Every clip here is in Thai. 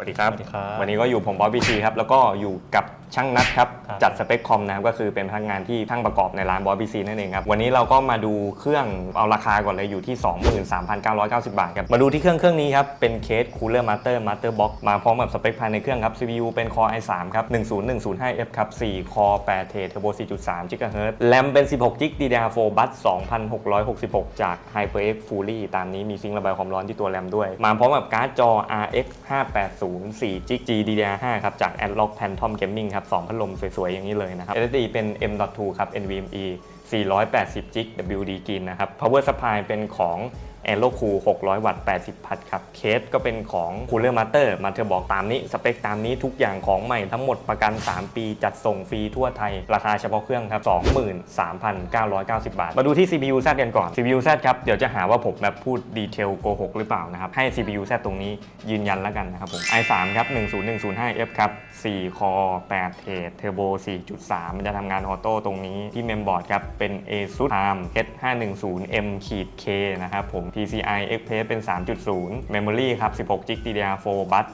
สวัสดีครับ สวัสดีครับ วันนี้ก็อยู่ผมบอสบีทีครับ แล้วก็อยู่กับ ช่างนัดครับครับจัดสเปคคอมนะครับก็คือเป็นพนักงานที่ช่างประกอบในร้านบอสบีซีนั่นเองครับวันนี้เราก็มาดูเครื่องเอาราคาก่อนเลยอยู่ที่ 23,990 บาทครับมาดูที่เครื่องเครื่องนี้ครับเป็นเคส Cooler Master Master Box มาพร้อมกับสเปคภายในเครื่องครับ CPU เป็น Core i3 ครับ 10105F ครับ 4 Core 8 t Turbo 4.3 GHz แรมเป็น 16 g b DDR4 บัส2,666 จาก HyperX Fury ตามนี้มีซิงค์ระบายความร้อนที่ตัวแรมด้วย มาพร้อมกับการ์ดจอ RX 580 4 g b GDDR5 ครับจาก Analog Phantom Gaming ครับ2พัดลมสวยๆ อย่างนี้เลยนะครับ SSD เป็น M.2 ครับ NVMe 480 g WD Green นะครับ Power Supply เป็นของ a e r o c o o l600 วัตต์ 80 พัทครับ เคสก็เป็นของ Cooler Master มาเธอบอกตามนี้ สเปคตามนี้ทุกอย่างของใหม่ทั้งหมดประกัน 3 ปีจัดส่งฟรีทั่วไทย ราคาเฉพาะเครื่องครับ 23,990 บาท มาดูที่ CPU Z กันก่อน CPU Z ครับ เดี๋ยวจะหาว่าผมแบบพูดดีเทลโกหกหรือเปล่านะครับ ให้ CPU Z ตรงนี้ยืนยันแล้วกันนะครับผม i3 ครับ 10105F ครับ 4 คอ 8 เทรดเทอร์โบ 4.3 มันจะทำงานออโต้ตรงนี้ที่เมมบอร์ดครับเป็น ASUS ARM H510M K นะครับผม PCI Express เป็น 3.0 Memory ครับ 16 g b DDR4 บัส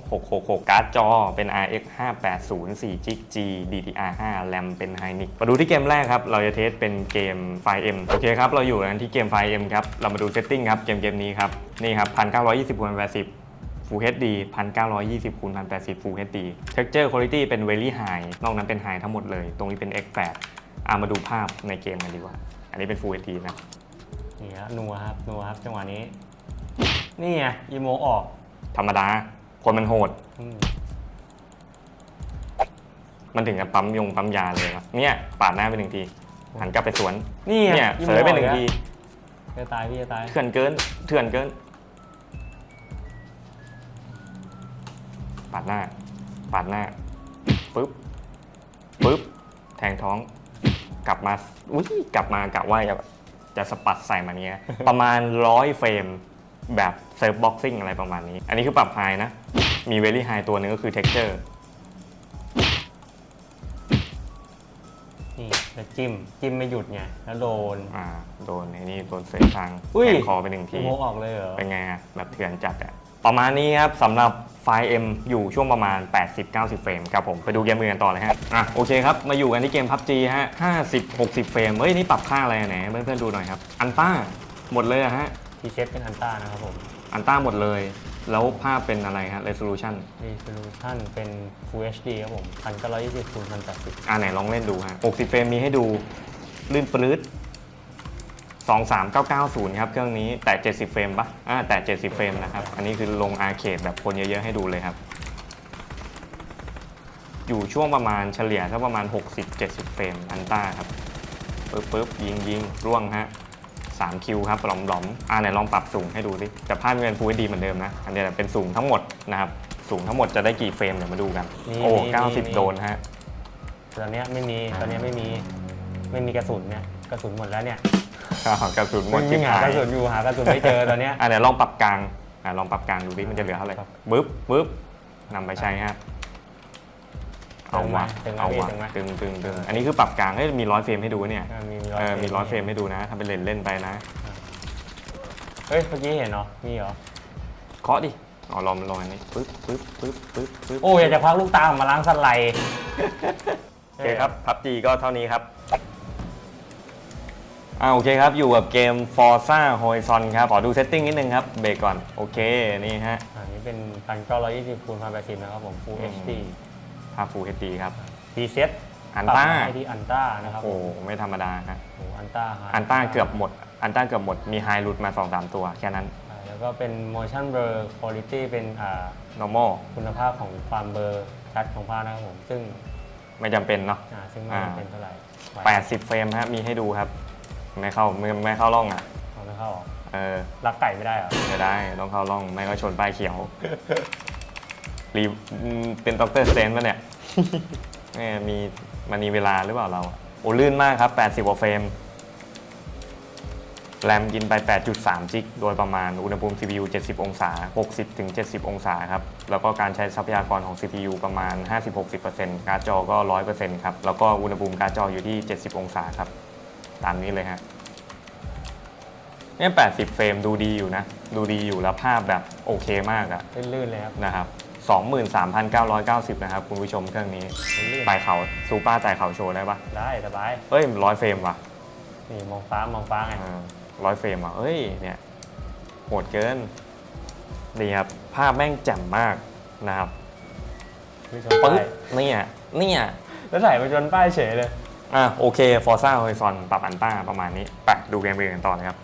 2666 การ์ดจอเป็น RX 580 4 g b G DDR5 RAM เป็น Hynix มาดูที่เกมแรกครับ เราจะเทสเป็นเกม 5M โอเคครับ เราอยู่กันที่เกม 5M ครับ เรามาดูเซตติ้งครับ เกมเกมนี้ครับ นี่ครับ 1920คูณ80 Full HD 1920คูณ1080 Full HD Texture Quality เป็น Very High นอกนั้นเป็น High ทั้งหมดเลย ตรงนี้เป็น X8 อะมาดูภาพในเกมกันดีกว่า อันนี้เป็น Full HD นะ นี่ฮะนัวครับนัวครับจังหวะนี้ นี่ไงอีโมออกธรรมดา คนมันโหด อืมมันถึงกับปั๊มยงปั๊มยาเลยครับเนี่ยปาดหน้าไปหนึ่งที หันกลับไปสวน นี่ไงเนี่ยอีเสโมยไปหนึ่งออกทีแล้วจะตายพี่จะตายเถื่อนเกิน เถื่อนเกิน ปาดหน้า ปาดหน้า ปึ๊บ ปึ๊บ แทงท้อง กลับมา อุ้ย กลับมากะว่าจะ จะสปัดใส่มาเนี้ย ประมาณร้อยเฟรมแบบเซิร์ฟบ็อกซิ่งอะไรประมาณนี้ อันนี้คือปรับไฮนะ มีเวลี่ไฮตัวหนึงก็คือ texture นี่แล้วจิ้ม จิ้มไม่หยุดไงแล้วโดน อ่า โดนไอ้นี่โดนเสยทางอุ้ยแทงคอไปหนึ่งอีทีโมออกเลยเหรอ เป็นไงอะแบบเถื่อนจัดอะประมาณนี้ครับสำหรับ ไฟล์ M อยู่ช่วงประมาณ 80-90 เฟรมครับผม ไปดูเกมมือกันต่อเลยฮะ อะ โอเคครับ มาอยู่กันที่เกม PUBG ฮะ 50-60 เฟรม เฮ้ย นี่ปรับค่าอะไรอะไหนเพื่อนๆดูหน่อยครับ อันต้าหมดเลยอะฮะ ทีเซตเป็นอันต้านะครับผม อันต้าหมดเลย แล้วภาพเป็นอะไรฮะ resolution resolution เป็น Full HD ครับผม1920คูณ1080อ่าไหนลองเล่นดูฮะ 60 เฟรมมีให้ดูลื่นปลื้ด 23990 ครับ เครื่องนี้แต่ 70 เฟรมปะอ่าแต่ 70 เฟรมนะครับ อันนี้คือลงอาร์เคดแบบคนเยอะๆให้ดูเลยครับ อยู่ช่วงประมาณเฉลี่ยสักประมาณ 60-70 เฟรมอันต้าครับปึ๊บปึ๊บยิงยิงร่วงฮะ3คิวครับหลอมหลอมอ่าไหนลองปรับสูงให้ดูสิแต่ภาพยังเป็น Full HD เหมือนเดิมนะ อันนี้แหละเป็นสูงทั้งหมดนะครับ สูงทั้งหมดจะได้กี่เฟรมเดี๋ยวมาดูกัน นี่โอ้นี่นี่ 90 โดนฮะ ตอนเนี้ยไม่มีตอนเนี้ยไม่มี ไม่มีกระสุนเนี่ยกระสุนหมดแล้วเนี่ย อ่ากระสุนหมดวิ่ที่งหาหายกระสุนอยู่หากระสุนไม่เจอตอนเนี้ย อะเดี๋ยวลองปรับกลางอะลองปรับกลางดูดิมันจะเหลือเท่าไหร่ครับปึ๊บปึ๊บนำไปใช้ฮะเอาวะตึงไหมเอาวะตึงไหมตึงตึงตึงอันนี้คือปรับกลางเฮ้ยมีร้อยเฟรมให้ดูเนี่ยอ่ามีเออมีร้อยเฟรมให้ดูนะทำเป็นเล่นเล่นไปนะเฮ้ยเมื่อกี้เห็นเหรอมีเหรอเคาะดิอ๋อลองลองอันนี้ปึ๊บปึ๊บปึ๊บปึ๊บปึ๊บ โอ้อยากจะควักลูกตาออกมาล้างสไลด์ โอเคครับพับจีก็เท่านี้ครับ อ่าโอเคครับ อยู่กับเกม Forza Horizon ครับ ขอดูเซตติ้งนิดนึงครับ เบรกก่อน โอเค นี่ฮะ อันนี้เป็น 1920คูณ1080นะครับผม Full อืม HD ภาพ Full HD ครับ Preset อันต้า ปรับให้ที่อันต้านะครับโอ้ไม่ธรรมดาฮะโอ้อันต้า อันต้าเกือบหมด อันต้าเกือบหมด มีไฮรูทมา 2-3 ตัว แค่นั้นแล้วก็เป็น motion blur quality เป็นอ่า normal คุณภาพของความเบลอร์ชัดของภาพนะครับผม ซึ่งไม่จำเป็นเนาะ อ่าซึ่งไม่อ่าจำเป็นเท่าไหร่ไหว80 เฟรมฮะ มีให้ดูครับ ไม่เข้าไม่ไม่เข้าร่องอะเอาไม่เข้าหรอเออรักไก่ไม่ได้เหรอไม่ได้ต้องเข้าร่องไม่ก็ชนป้ายเขียวรีอืมเป็นด็อกเตอร์สเตนปะเนี่ย แม่มีมันมีเวลาหรือเปล่าเรา โอ้ลื่นมากครับ 80กว่าเฟรม แรมกินไป 8.3 จิก โดยประมาณ อุณหภูมิ CPU 70 องศา 60-70 องศาครับ แล้วก็การใช้ทรัพยากรของ CPU ประมาณ 50-60%การ์ดจอก็ 100%ครับ แล้วก็อุณหภูมิการ์ดจออยู่ที่ 70 องศาครับ ตามนี้เลยฮะเนี่ย80 เฟรมดูดีอยู่นะ ดูดีอยู่แล้วภาพแบบโอเคมากอะลื่นๆเลยครับ นะครับ 23,990 นะครับ คุณผู้ชมเครื่องนี้ลื่นไต่เขาซูเปอร์ไต่เขาโชว์ได้ปะได้สบายเฮ้ยร้อยเฟรมว่ะนี่มองฟ้ามองฟ้าไงร้อยเฟรมว่ะเอ้ยเนี่ยโหดเกินดีครับ ภาพแม่งแจ่มมากนะครับไม่ชนปึ๊ป้าบยเนี่ยเนี่ยแล้วถ่ายไปชนป้ายเฉยเลย อะโอเค Forza Horizon ปรับอันต้าประมาณนี้ไปดูเกมอื่นกันต่อเลยครับ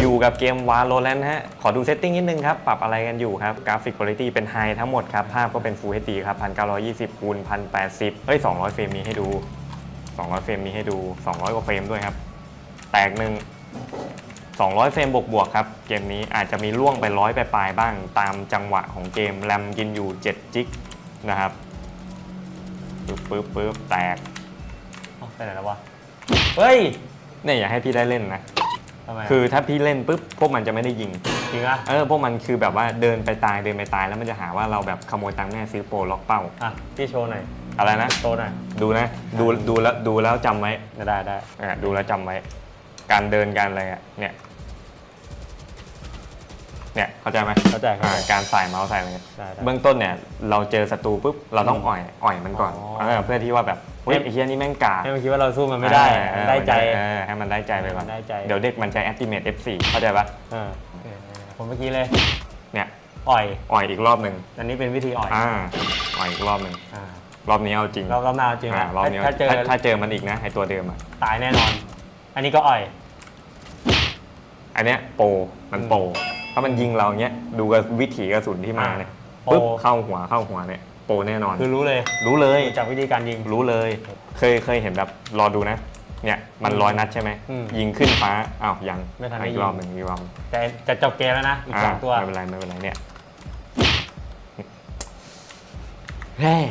อยู่กับเกม Valorant ฮะ ขอดูเซตติ้งนิดนึงครับ ปรับอะไรกันอยู่ครับ กราฟิกคุณภาพเป็นไฮทั้งหมดครับ ภาพก็เป็น Full HD ครับ 1920คูณ1080 เฮ้ย 200 เฟรมมีให้ดู 200 เฟรมมีให้ดู 200 กว่าเฟรมด้วยครับ แตกหนึ่ง200 เฟรมบวกบวกครับ เกมนี้อาจจะมีล่วงไปร้อยไปปลายบ้าง ตามจังหวะของเกมแรมกินอยู่7จิกนะครับปึ๊บปึ๊บปึ๊บแตก เอ้าไปไหนแล้ววะ เฮ้ยเนี่ยอยากให้พี่ได้เล่นนะ ทำไมะคือถ้าพี่เล่นปุ๊บพวกมันจะไม่ได้ยิง จริงอะเออพวกมันคือแบบว่าเดินไปตายเดินไปตายแล้วมันจะหาว่าเราแบบขโมยตังค์แม่ซื้อโปรล็อกเป้า อะ พี่โชว์หน่อย อะไรนะ โชว์หน่อย ดูนะ ดูดูแล้วดูแล้วจำไว้ได้ได้อะดูแล้วจำไว้ การเดินการอะไรอะเนี่ย เนี่ยเข้าใจไหมเข้าใจเข้าอ่าใจการใส่เมาส์ใส่อะไรได้ได้เบื้องต้นเนี่ยเราเจอศัตรูปุ๊บเราต้องอ่อยอ่อยมันก่อนอ๋อ เออเพื่อที่ว่าแบบ เฮ้ยให้ไอ้เฮียนี่แม่งกาให้มันคิดว่าเราสู้มันไม่ได้เออได้ใจ เออให้มันได้ใจไปก่อนได้ใจ เดี๋ยวเด็กมันจะ activate F4 เข้าใจปะเออเออผมเมื่อกี้เลย เนี่ยอ่อย อ่อยอีกรอบหนึ่งอันนี้เป็นวิธีอ่อยอ่าอ่อยอีกรอบหนึ่งอ่ารอบนี้เอาจริงเรากำลังจริงอ่านะรอบนี้ถ้าเจอถ้าถ้าเจอมันอีกนะไอตัวเดิมอะตายแน่นอน อันนี้ก็อ่อย อันเนี้ยโปรมันโปรถ้ามันยิงเราเนี้ยดูกับวิถีกระสุนที่มาเนี่ยโปรปุ๊บเข้าหัวเข้าหัวเนี่ย โปรแน่นอน คือรู้เลยรู้เลย จากวิธีการยิง รู้เลย เคยเคยเห็นแบบรอดูนะ เนี่ยมันร้อยนัดใช่ไหม อืมยิงขึ้นฟ้า อ้าวยังไม่ทันได้อียิกง รอบหนึ่งอีกรอบหนึ่งแต่จะจบเกมแล้วนะ อีกสองตัวอ่าไม่เป็นไรไม่เป็นไรเนี่ยเฮ้ย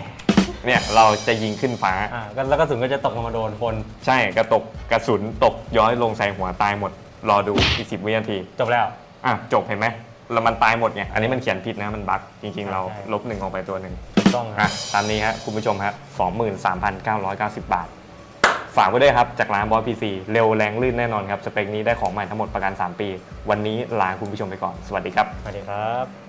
เนี่ยเราจะยิงขึ้นฟ้า อ่าก็แล้วก็สุนก็จะตกลงมาโดนคน ใช่กระตกกระสุนตกย้อยลงใส่หัวตายหมด รอดูอีกสิบวินาที จบแล้ว อะจบเห็นไหมแล้วมันตายหมดไงอันนี้มันเขียนผิดนะมันบั๊กจริง ๆ เราใช่ ลบหนึ่งออกไปตัวหนึ่งถูก ต้องคอะรับตามนี้ฮะคุณผู้ชมฮะ23,990 บาท ฝากไว้ด้วยครับ จากร้านบอสพีซีเร็วแรงลื่นแน่นอนครับ สเปคนี้ได้ของใหม่ทั้งหมดประกัน 3 ปี วันนี้ลาคุณผู้ชมไปก่อน สวัสดีครับ สวัสดีครับ